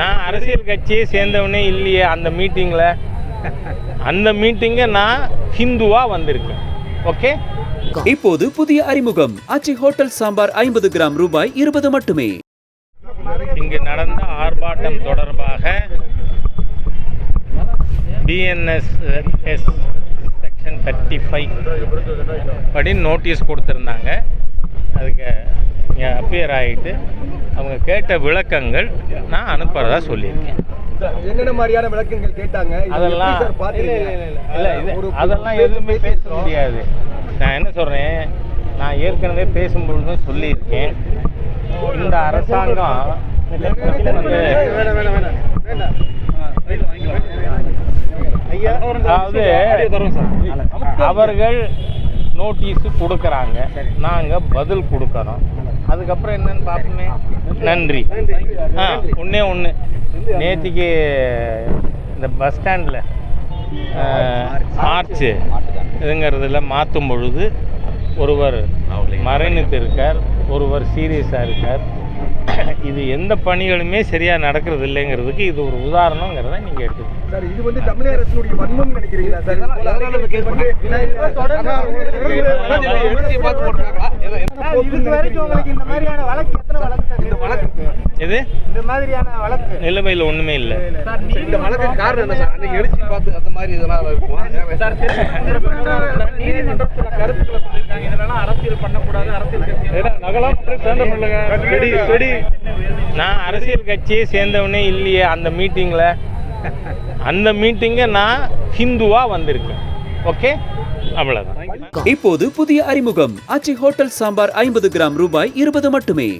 நான் அரசியல் கட்சியை சேர்ந்தவனே இல்லையே அந்த மீட்டிங்கில் அந்த மீட்டிங்கை நான் ஹிந்துவாக வந்திருக்கேன். ஓகே? இப்போது புதிய அறிமுகம். ஆச்சி ஹோட்டல் சாம்பார் ஐம்பது கிராம் ரூபாய் இருபது மட்டுமே. இங்கு நடந்த ஆர்ப்பாட்டம் தொடர்பாக BNS S section thirty five படி நோட்டீஸ் கொடுத்துருந்தாங்க. அதுக்கு இங்கே அப்பியர் ஆகிட்டு அவங்க கேட்ட விளக்கங்கள் நான் அனுப்புகிறதா சொல்லியிருக்கேன். என்னென்ன மாதிரியான விளக்கங்கள் கேட்டாங்க? அதெல்லாம் அதெல்லாம் எதுவுமே பேச. முடியாது. நான் என்ன சொல்கிறேன் நான் ஏற்கனவே பேசும்பொழுதும் சொல்லியிருக்கேன். இந்த அரசாங்கம் அதாவது அவர்கள் நோட்டீஸ் கொடுக்குறாங்க. நாங்கள் பதில் கொடுக்கறோம். அதுக்கப்புறம் என்னன்னு பார்ப்போமே. நன்றி. ஆ ஒன்றே ஒன்று நேற்றுக்கு இந்த பஸ் ஸ்டாண்டில் ஆர்ச்சு இதுங்கிறதுல மாற்றும் பொழுது ஒருவர் மறைநித்து இருக்கார் ஒருவர் சீரியஸாக இருக்கார். இது எந்த பணிகளுமே சரியாக நடக்கிறது இல்லைங்கிறதுக்கு இது ஒரு உதாரணங்கிறத நீங்கள் எடுத்துக்கணும் சார் இது வந்து தமிழக அரசினுடைய வன்மம் நினைக்கிறீங்களா சார் வரைக்கும் உங்களுக்கு இந்த மாதிரியான வழக்கு எத்தனை வழக்கு சார் இந்த வழக்கு இது இந்த மாதிரியான வழக்கு நிலைமையில் ஒன்றுமே இல்லை இந்த வழக்கு காரணம் என்ன சார் அன்னைக்கு எழுச்சி பார்த்து அந்த மாதிரி இதெல்லாம் இருக்கும் நீதிமன்றத்துல கருத்துக்களை சொல்லியிருக்காங்க இதெல்லாம் அரசியல் பண்ணக்கூடாது அரசியல் நான் அரசியல் கட்சியை சேர்ந்தவனே இல்லையே அந்த மீட்டிங்கில் அந்த மீட்டிங்கை நான் ஹிந்துவாக வந்திருக்கேன். ஓகே அவ்வளோதான் இப்போது புதிய அறிமுகம். ஆச்சி ஹோட்டல் சாம்பார் ஐம்பது கிராம் ரூபாய் இருபது மட்டுமே.